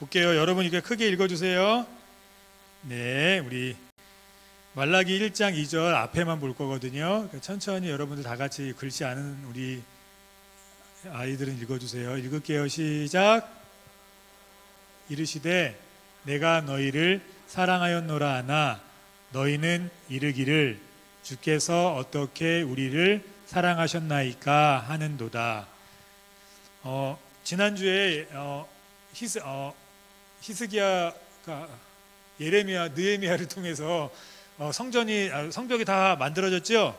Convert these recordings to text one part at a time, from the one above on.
볼게요. 여러분 이게 크게 읽어주세요. 네, 우리 말라기 1장 2절 앞에만 볼 거거든요. 그러니까 천천히 여러분들 다 같이 글씨 아는 우리 아이들은 읽어주세요. 읽을게요. 시작. 이르시되 내가 너희를 사랑하였노라 하나 너희는 이르기를 주께서 어떻게 우리를 사랑하셨나이까 하는도다. 어, 지난주에 어, 히스 어, 히스기야가 예레미야 느헤미야를 통해서 어, 성전이 아, 성벽이 다 만들어졌죠.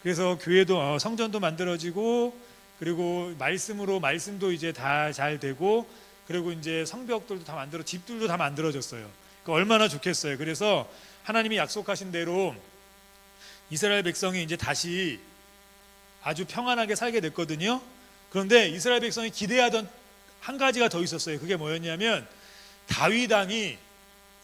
그래서 교회도 어, 성전도 만들어지고 그리고 말씀으로 말씀도 이제 다 잘 되고 그리고 이제 성벽들도 다 만들어 집들도 다 만들어졌어요. 그 얼마나 좋겠어요. 그래서 하나님이 약속하신 대로 이스라엘 백성이 이제 다시 아주 평안하게 살게 됐거든요. 그런데 이스라엘 백성이 기대하던 한 가지가 더 있었어요. 그게 뭐였냐면 다윗 왕이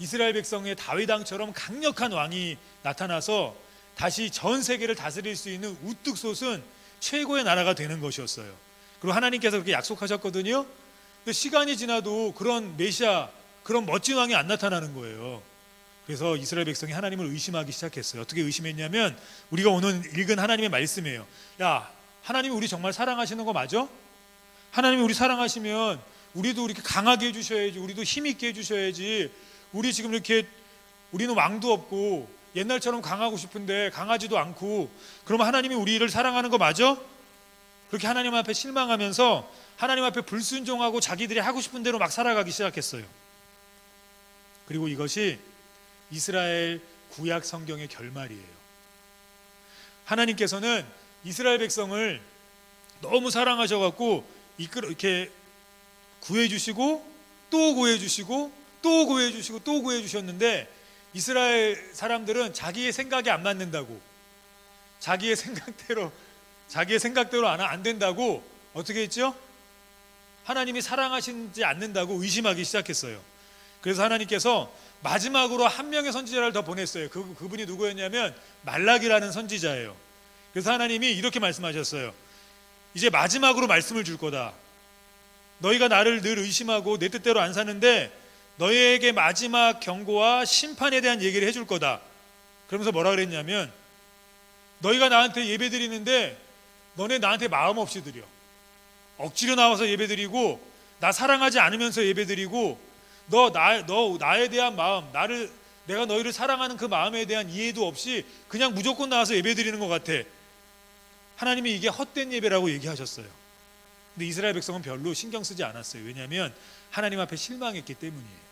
이스라엘 백성의 다윗 왕처럼 강력한 왕이 나타나서 다시 전 세계를 다스릴 수 있는 우뚝 솟은 최고의 나라가 되는 것이었어요. 그리고 하나님께서 그렇게 약속하셨거든요. 근데 시간이 지나도 그런 메시아, 그런 멋진 왕이 안 나타나는 거예요. 그래서 이스라엘 백성이 하나님을 의심하기 시작했어요. 어떻게 의심했냐면 우리가 오늘 읽은 하나님의 말씀이에요. 야, 하나님이 우리 정말 사랑하시는 거 맞아? 하나님이 우리 사랑하시면 우리도 이렇게 강하게 해주셔야지, 우리도 힘 있게 해주셔야지. 우리 지금 이렇게 우리는 왕도 없고 옛날처럼 강하고 싶은데 강하지도 않고 그러면 하나님이 우리를 사랑하는 거 맞아? 그렇게 하나님 앞에 실망하면서 하나님 앞에 불순종하고 자기들이 하고 싶은 대로 막 살아가기 시작했어요. 그리고 이것이 이스라엘 구약 성경의 결말이에요. 하나님께서는 이스라엘 백성을 너무 사랑하셔갖고 이끌어 이렇게 구해 주시고 또 구해 주시고 또 구해 주시고 또 구해 주셨는데 이스라엘 사람들은 자기의 생각이 안 맞는다고 자기의 생각대로 자기의 생각대로 안, 안 된다고 어떻게 했죠? 하나님이 사랑하시지 않는다고 의심하기 시작했어요. 그래서 하나님께서 마지막으로 한 명의 선지자를 더 보냈어요. 그, 그분이 누구였냐면 말락이라는 선지자예요. 그래서 하나님이 이렇게 말씀하셨어요. 이제 마지막으로 말씀을 줄 거다. 너희가 나를 늘 의심하고 내 뜻대로 안 사는데 너희에게 마지막 경고와 심판에 대한 얘기를 해줄 거다. 그러면서 뭐라 그랬냐면 너희가 나한테 예배 드리는데 너네 나한테 마음 없이 드려. 억지로 나와서 예배 드리고 나 사랑하지 않으면서 예배 드리고 너, 나, 너 나에 대한 마음 나를 내가 너희를 사랑하는 그 마음에 대한 이해도 없이 그냥 무조건 나와서 예배 드리는 것 같아. 하나님이 이게 헛된 예배라고 얘기하셨어요. 근데 이스라엘 백성은 별로 신경 쓰지 않았어요. 왜냐하면 하나님 앞에 실망했기 때문이에요.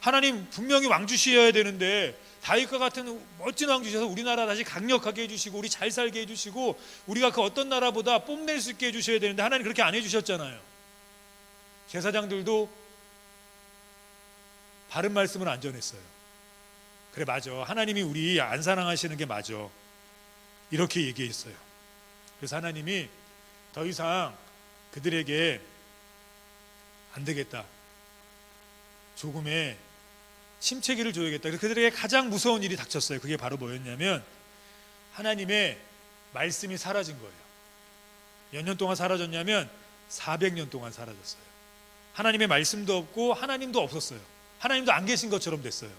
하나님 분명히 왕 주셔야 되는데 다윗과 같은 멋진 왕 주셔서 우리나라 다시 강력하게 해주시고 우리 잘 살게 해주시고 우리가 그 어떤 나라보다 뽐낼 수 있게 해주셔야 되는데 하나님 그렇게 안 해주셨잖아요. 제사장들도 바른 말씀을 안 전했어요. 그래 맞아. 하나님이 우리 안 사랑하시는 게 맞아. 이렇게 얘기했어요. 그래서 하나님이 더 이상 그들에게 안 되겠다. 조금의 침체기를 줘야겠다. 그들에게 가장 무서운 일이 닥쳤어요. 그게 바로 뭐였냐면 하나님의 말씀이 사라진 거예요. 몇 년 동안 사라졌냐면 400년 동안 사라졌어요. 하나님의 말씀도 없고 하나님도 없었어요. 하나님도 안 계신 것처럼 됐어요.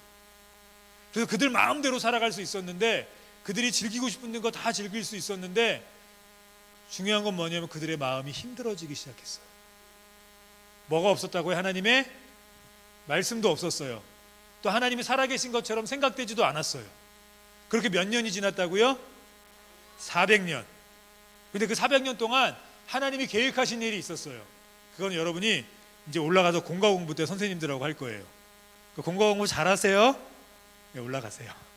그래서 그들 마음대로 살아갈 수 있었는데 그들이 즐기고 싶은 거 다 즐길 수 있었는데 중요한 건 뭐냐면 그들의 마음이 힘들어지기 시작했어요. 뭐가 없었다고요? 하나님의 말씀도 없었어요. 또 하나님이 살아계신 것처럼 생각되지도 않았어요. 그렇게 몇 년이 지났다고요? 400년. 근데 그 400년 동안 하나님이 계획하신 일이 있었어요. 그건 여러분이 이제 올라가서 공과 공부 때 선생님들하고 할 거예요. 그 공과 공부 잘하세요? 네, 올라가세요.